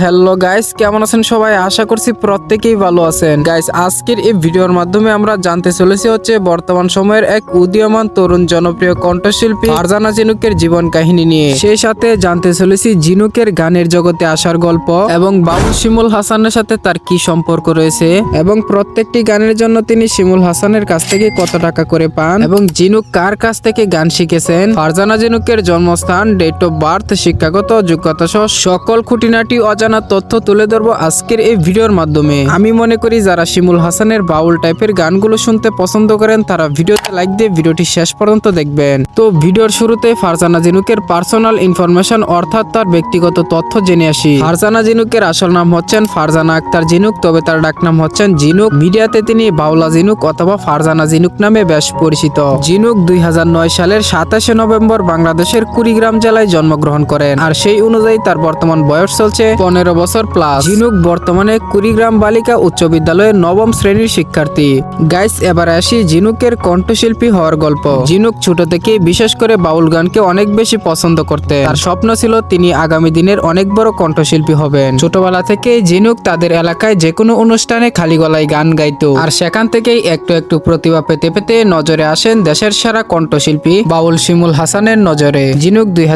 Hello guys কেমন আছেন সবাই? আশা করছি প্রত্যেকেই ভালো আছেন। গাইস আজকের এই ভিডিওর মাধ্যমে আমরা জানতে চলেছি হচ্ছে বর্তমান সময়ের এক উদীয়মান তরুণ জনপ্রিয় কণ্ঠশিল্পী ফারজানা জিনুকের জীবন কাহিনী নিয়ে। সেই সাথে জানতে চলেছি জিনুকের গানের জগতে আসার গল্প এবং বাবুল শিমুল হাসানের সাথে তার কি সম্পর্ক রয়েছে এবং প্রত্যেকটি গানের জন্য তিনি শিমুল হাসানের কাছ থেকে কত টাকা করে পান এবং জিনুক কার কাছ থেকে গান শিখেছেন? ফারজানা জিনুকের জন্মস্থান ডেট অফ বার্থ শিক্ষাগত যোগ্যতা সহ সকল খুঁটিনাটি অজানা তথ্য তুলে ধরবো আজকের এই ভিডিওর মাধ্যমে। আমি মনে করি যারা শিমুল হাসানের বাউল টাইপের গানগুলো শুনতে পছন্দ করেন, তারা ভিডিওতে লাইক দিয়ে ভিডিওটি শেষ পর্যন্ত দেখবেন। তো ভিডিওর শুরুতে ফারজানা জিনুকের পার্সোনাল ইনফরমেশন অর্থাৎ তার ব্যক্তিগত তথ্য জেনে আসি। ফারজানা জিনুকের আসল নাম হচ্ছেন ফারজানা আক্তার জিনুক, তবে তার ডাকনাম হচ্ছেন জিনুক। মিডিয়াতে তিনি বাউলা জিনুক অথবা ফারজানা জিনুক নামে বেশ পরিচিত। জিনুক দুই হাজার নয় সালের সাতাশে নভেম্বর বাংলাদেশের কুড়িগ্রাম জেলায় জন্মগ্রহণ করেন। আর সেই অনুযায়ী তার বর্তমান বয়স চলছে পনেরো বছর প্লাস জিনুক বর্তমানে কুড়িগ্রাম বালিকা উচ্চ বিদ্যালয়ের নবম শ্রেণির শিক্ষার্থী। গাইস এবার আসি জিনুকের কণ্ঠশিল্পী হওয়ার গল্প। জিনুক ছোট থেকে বিশেষ করে বাউল গানকে অনেক বেশি পছন্দ করতে। তার স্বপ্ন ছিল তিনি আগামী দিনের অনেক বড় কণ্ঠশিল্পী হবেন। ছোটবেলা থেকে জিনুক তাদের এলাকায় যে কোনো অনুষ্ঠানে খালি গলায় গান গাইতো। আর সেখান থেকেই একটু একটু প্রতিভা পেতে পেতে নজরে আসেন দেশের সেরা কণ্ঠশিল্পী বাউল শিমুল হাসানের নজরে। জিনুক দুই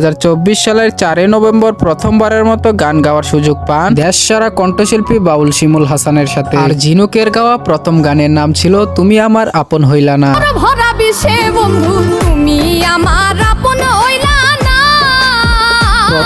সালের চারই নভেম্বর প্রথমবারের মতো গান গাওয়ার সুযোগ পান দেশ সেরা কণ্ঠশিল্পী বাউল শিমুল হাসানের সাথে। আর ঝিনুকের গাওয়া প্রথম গানের নাম ছিল তুমি আমার আপন হইলা না। ভরা বিষে বন্ধু তুমি আমার আপন হইলা না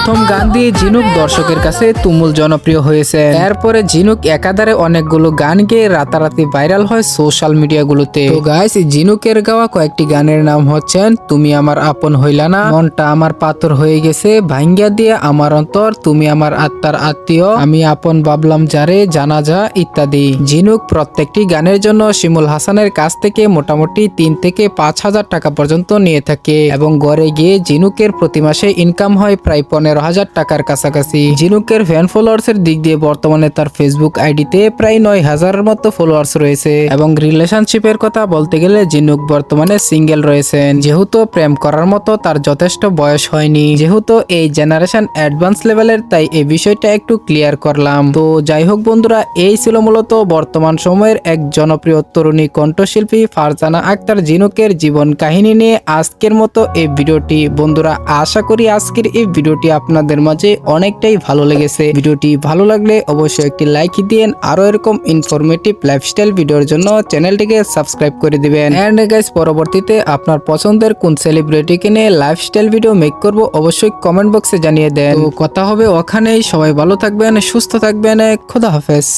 প্রথম গান দিয়ে জিনুক দর্শকের কাছে তুমুল জনপ্রিয় হয়েছে এরপরে জিনুক একাধারে অনেকগুলো গান গেয়ে রাতারাতি ভাইরাল হয় সোশ্যাল মিডিয়াগুলোতে। তো গাইস ঝিনুকের গাওয়া কয়েকটি গানের নাম হচ্ছেন, তুমি আমার আপন হইলা না মনটা আমার পাথর হয়ে গেছে ভাঙ্গিয়া দিয়ে আমার অন্তর তুমি আমার আত্মার আত্মীয় আমি আপন বাবলাম যারে জানা যা ইত্যাদি। ঝিনুক প্রত্যেকটি গানের জন্য শিমুল হাসানের কাছ থেকে মোটামুটি তিন থেকে পাঁচ হাজার টাকা পর্যন্ত নিয়ে থাকে। এবং গড়ে গিয়ে ঝিনুকের প্রতি মাসে ইনকাম হয় প্রায় পনেরো হাজার টাকার কাছাকাছি। জিনুকের ফ্যান ফলোয়ার্স এর দিক দিয়ে বর্তমানে তার ফেসবুক আইডিতে প্রায় নয় হাজারের মতো ফলোয়ার্স রয়েছে। এবং রিলেশনশিপের কথা বলতে গেলে জিনুক বর্তমানে সিঙ্গেল রয়েছেন যেহেতু প্রেম করার মতো তার যথেষ্ট বয়স হয়নি। যেহেতু এই জেনারেশন অ্যাডভান্স লেভেলের তাই এই বিষয়টা একটু ক্লিয়ার করলাম। তো যাই হোক বন্ধুরা, এই ছিল মূলত বর্তমান সময়ের এক জনপ্রিয় তরুণী কণ্ঠশিল্পী ফারজানা আক্তার জিনুকের জীবন কাহিনী নিয়ে আজকের মতো এই ভিডিওটি। বন্ধুরা, আশা করি আজকের এই ভিডিওটি আপনাদের মাঝে অনেকটাই ভালো লেগেছে। ভিডিওটি ভালো লাগলে অবশ্যই একটি লাইক দিন আরও এরকম ইনফরমেটিভ লাইফস্টাইল ভিডিওর জন্য চ্যানেলটিকে সাবস্ক্রাইব করে দিবেন। এন্ড গাইস পরবর্তীতে আপনার পছন্দের কোন সেলিব্রিটিকে নিয়ে লাইফস্টাইল ভিডিও মেক করব অবশ্যই কমেন্ট বক্সে জানিয়ে দেন। তো কথা হবে ওখানেই। সবাই ভালো থাকবেন, সুস্থ থাকবেন। খোদা হাফেজ।